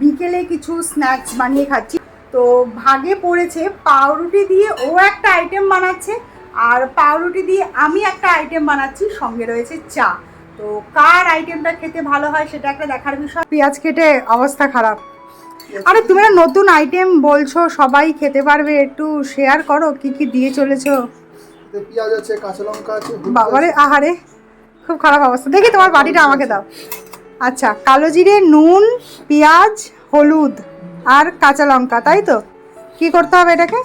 বিকেলে কিছু স্ন্যাক্স বানিয়ে খাচ্ছি। তো ভাগে পড়েছে পাউরুটি দিয়ে ও একটা আইটেম বানাচ্ছে আর পাউরুটি দিয়ে আমি একটা আইটেম বানাচ্ছি সঙ্গে রয়েছে চা। তো কার আইটেমটা খেতে ভালো হয় সেটা একটা দেখার বিষয়। পেঁয়াজ কেটে অবস্থা খারাপ। আরে তুমি নতুন আইটেম বলছো সবাই খেতে পারবে একটু শেয়ার করো কি কি দিয়ে চলেছো? পেঁয়াজ আছে কাঁচা লঙ্কা আছে বাবারে আহারে খুব খারাপ অবস্থা। দেখি তোমার বাড়িটা আমাকে দাও। আচ্ছা কালো জিরে নুন পেঁয়াজ হলুদ আর কাঁচা লঙ্কা তাই তো? কি করতে হবে এটাকে?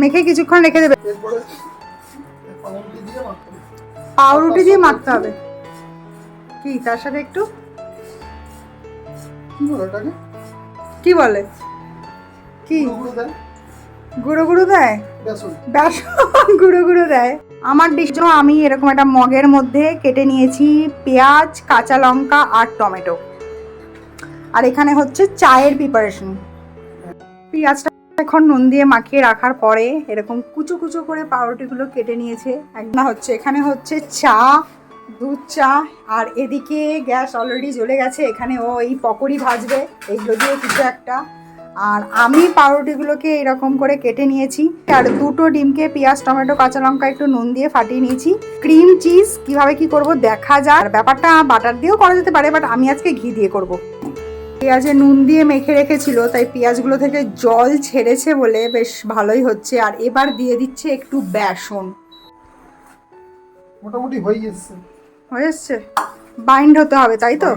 মেখে কিছুক্ষণ রেখে দেবে। পাউরুটি দিয়ে মাখতে হবে। কি তার সাথে একটু? কি বলে কি? গুঁড়ো গুঁড়ো দেয়? বেসন। গুঁড়ো গুঁড়ো দেয়। আমার ডিশ আমি এরকম একটা মগের মধ্যে কেটে নিয়েছি পেঁয়াজ কাঁচা লঙ্কা আর টমেটো। আর এখানে হচ্ছে চায়ের প্রিপারেশন পেঁয়াজটা এখন নুন দিয়ে মাখিয়ে রাখার পরে এরকম কুচো কুচো করে পাউরুটিগুলো কেটে নিয়েছে। একটা হচ্ছে এখানে হচ্ছে চা দুধ চা আর এদিকে গ্যাস অলরেডি জ্বলে গেছে এখানে ও এই পকোড়ি ভাজবে এগুলো দিয়ে কিছু একটা। আর আমি পাউরুটিগুলোকে এরকম করে কেটে নিয়েছি। আর দুটো ডিমকে পেঁয়াজ টমেটো কাঁচা লঙ্কা একটু নুন দিয়ে ফাটিয়ে নিয়েছি। ক্রিম চিজ কীভাবে কি করব দেখা যায় আর ব্যাপারটা বাটার দিয়েও করা যেতে পারে বাট আমি আজকে ঘি দিয়ে করব। পেঁয়াজে নুন দিয়ে মেখে রেখেছিল তাই পেঁয়াজগুলো থেকে জল ছেড়েছে বলে বেশ ভালোই হচ্ছে। আর এবার দিয়ে দিচ্ছে একটু বেসন। মোটামুটি হয়ে এসছে হয়ে এসছে? বাইন্ড হতে হবে তাই তো?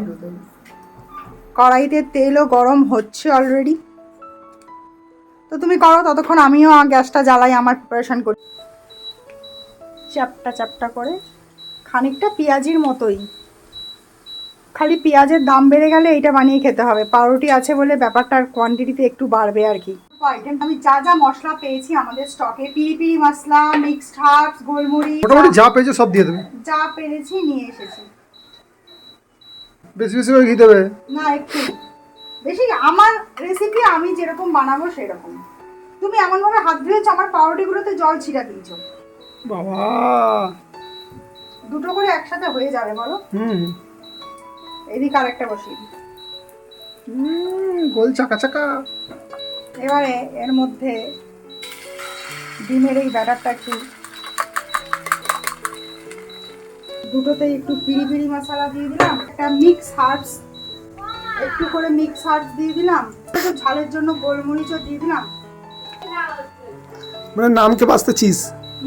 কড়াইতে তেলও গরম হচ্ছে অলরেডি। তো তুমি করো ততক্ষণ আমিও গ্যাসটা জ্বালাই আমার প্রিপারেশন করি। চ্যাপটা চ্যাপটা করে খানিকটা পেঁয়াজির মতোই। খালি পেঁয়াজের দাম বেড়ে গেলে এইটা বানিয়ে খেতে হবে। পাউরুটি আছে বলে ব্যাপারটার কোয়ান্টিটিতে একটু বাড়বে আর কি। আইটেম আমি যা যা মশলা পেয়েছি আমাদের স্টকে পিরি পিরি মশলা মিক্সড হার্বস গোলমরিচ মোটামুটি যা পেয়েছে সব দিয়ে দেবে? যা পেরেছি নিয়ে এসেছি। বেশি বেশি করে ঘি দেবে? না একটু। বেশি আমার রেসিপি আমি যেরকম বানাবো সেরকম। তুমি এমন ভাবে হাত ধুয়েছো আমার পাউরুটিগুলোতে জল ছিটা দিয়েছ। বাবা! দুটো করে একসাথে হয়ে যাবে বলো। হুম। এদিকে আরেকটা বসিয়ে দিই। হুম, গোল চাকা চাকা। এবারে এর মধ্যে ডিমের এই ব্যাটারটা একটু দুটোতেই একটু পিড়ি পিড়ি মশলা দিয়ে দিলাম। একটা মিক্স হার্বস একটু করে মিক্স হার্বস দিয়ে দিলাম একটু ঝালের জন্য গোলমরিচও দিয়ে দিলাম। মানে নামকে বাঁচতে চিজ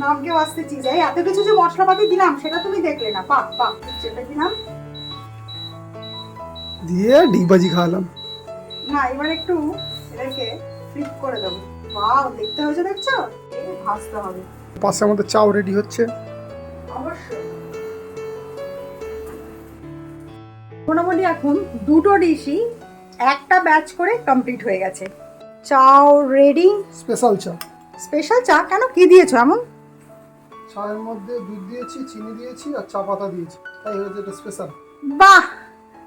নামকে বাঁচতে চিজ এই এত কিছু যে মশলাপাতি দিলাম সেটা তুমি দেখলে না। পাক পাক সেটা দিলাম। দিয়ে ডিগবাজি খাওয়ালাম। না এবার একটু এটাকে ফ্লিপ করে দেবো। ওয়াও দেখতে হয়েছে দেখছ? এই ভাজতে হবে। পাশে আমাদের চাও রেডি হচ্ছে। অবশ্যই। মোটামুটি এখন দুটো ডিশই একটা ব্যাচ করে কমপ্লিট হয়ে গেছে। চাও রেডি স্পেশাল চা। স্পেশাল চা? কেন? কি দিয়েছ এমন? চায়ের মধ্যে দুধ দিয়েছি চিনি দিয়েছি আর চা পাতা দিয়েছি। তাই হয়েছে এটা স্পেশাল বাহ!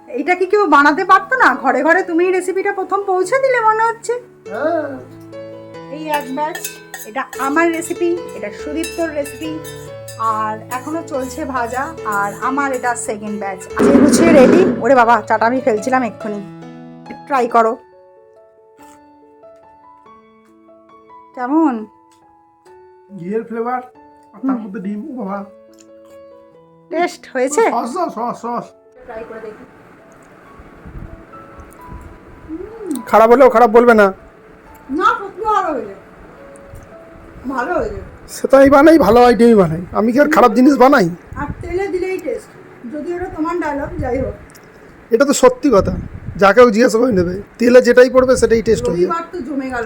এটা কি কেউ বানাতে পারতো না? ঘরে ঘরে তুমি রেসিপিটা প্রথম পৌঁছে দিলে মনে হচ্ছে। হ্যাঁ। এই এক ব্যাচ এটা আমার রেসিপি এটা সুদীপ্তর রেসিপি আর এখনও চলছে ভাজা আর আমার এটা সেকেন্ড ব্যাচ আজকে গুছিয়ে রেডি ওরে বাবা চাটা আমি ফেলছিলাম এক্ষুনি। ট্রাই করো। কেমন? ঘিয়ের ফ্লেভার আর তার মধ্যে ডিম ও বাবা। টেস্ট হয়েছে? সস সস সস ট্রাই করে দেখি। খারাপ হলেও খারাপ বলবে না। না সত্যি ভালো হয়েছে। ভালো হয়েছে। সে তো আমি বানাই ভালো আইটেমই বানাই। আমি কি আর খারাপ জিনিস বানাই? আর তেলে দিলেই টেস্ট যদি ওটা তোমার ডায়লগ যাই হোক। এটা তো সত্যি কথা। যাকেও জিজ্ঞাসা করে নেবে তেলে যেটাই পড়বে সেটাই টেস্ট হবে রবিবার তো জমে গেল।